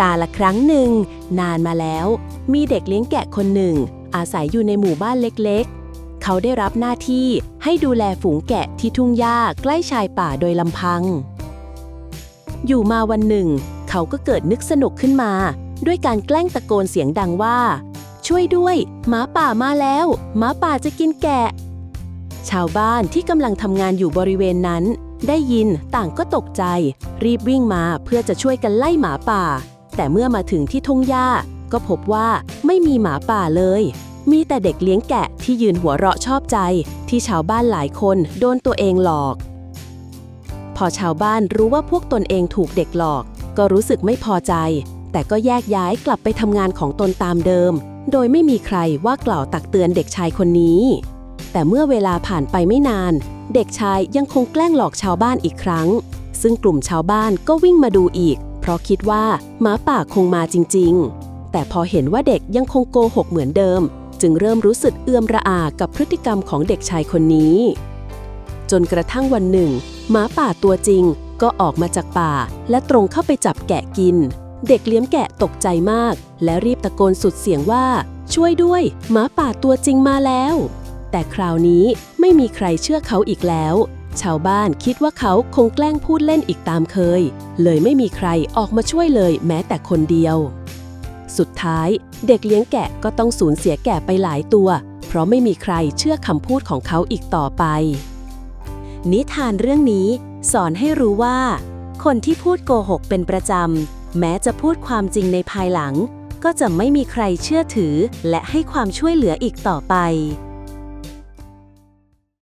กาละครั้งหนึ่ง นานมาแล้ว มีเด็กเลี้ยงแกะคนหนึ่ง อาศัยอยู่ในหมู่บ้านเล็กๆ เขาได้รับหน้าที่ให้ดูแลฝูงแกะที่ทุ่งหญ้าใกล้ชายป่าโดยลำพัง อยู่มาวันหนึ่ง เขาก็เกิดนึกสนุกขึ้นมา ด้วยการแกล้งตะโกนเสียงดังว่า ช่วยด้วยหมาป่ามาแล้วหมาป่าจะกินแกะ ชาวบ้านที่กำลังทำงานอยู่บริเวณนั้นได้ยินต่างก็ตกใจ รีบวิ่งมาเพื่อจะช่วยกันไล่หมาป่า แต่เมื่อมาถึงที่ทุ่งหญ้า ก็พบว่าไม่มีหมาป่าเลย มีแต่เด็กเลี้ยงแกะที่ยืนหัวเราะชอบใจ ที่ชาวบ้านหลายคนโดนตัวเองหลอก พอชาวบ้านรู้ว่าพวกตนเองถูกเด็กหลอก ก็รู้สึกไม่พอใจ แต่ก็แยกย้ายกลับไปทำงานของตนตามเดิม โดยไม่มีใครว่ากล่าวตักเตือนเด็กชายคนนี้ แต่เมื่อเวลาผ่านไปไม่นาน เด็กชายยังคงแกล้งหลอกชาวบ้านอีกครั้ง ซึ่งกลุ่มชาวบ้านก็วิ่งมาดูอีก ราะคิดว่าหมาป่าคงมาจริง ๆ แต่พอเห็นว่าเด็กยังคงโกหกเหมือนเดิม จึงเริ่มรู้สึกเอื้อมระอากับพฤติกรรมของเด็กชายคนนี้ จนกระทั่งวันหนึ่งหมาป่าตัวจริงก็ออกมาจากป่า และตรงเข้าไปจับแกะกิน เด็กเลี้ยงแกะตกใจมาก และรีบตะโกนสุดเสียงว่า ช่วยด้วยหมาป่าตัวจริงมาแล้ว แต่คราวนี้ไม่มีใครเชื่อเขาอีกแล้ว ชาวบ้านคิดว่าเขาคงแกล้งพูดเล่นอีกตามเคย เลยไม่มีใครออกมาช่วยเลยแม้แต่คนเดียว สุดท้ายเด็กเลี้ยงแกะก็ต้องสูญเสียแกะไปหลายตัว เพราะไม่มีใครเชื่อคำพูดของเขาอีกต่อไป นิทานเรื่องนี้สอนให้รู้ว่า คนที่พูดโกหกเป็นประจำ แม้จะพูดความจริงในภายหลัง ก็จะไม่มีใครเชื่อถือและให้ความช่วยเหลืออีกต่อไป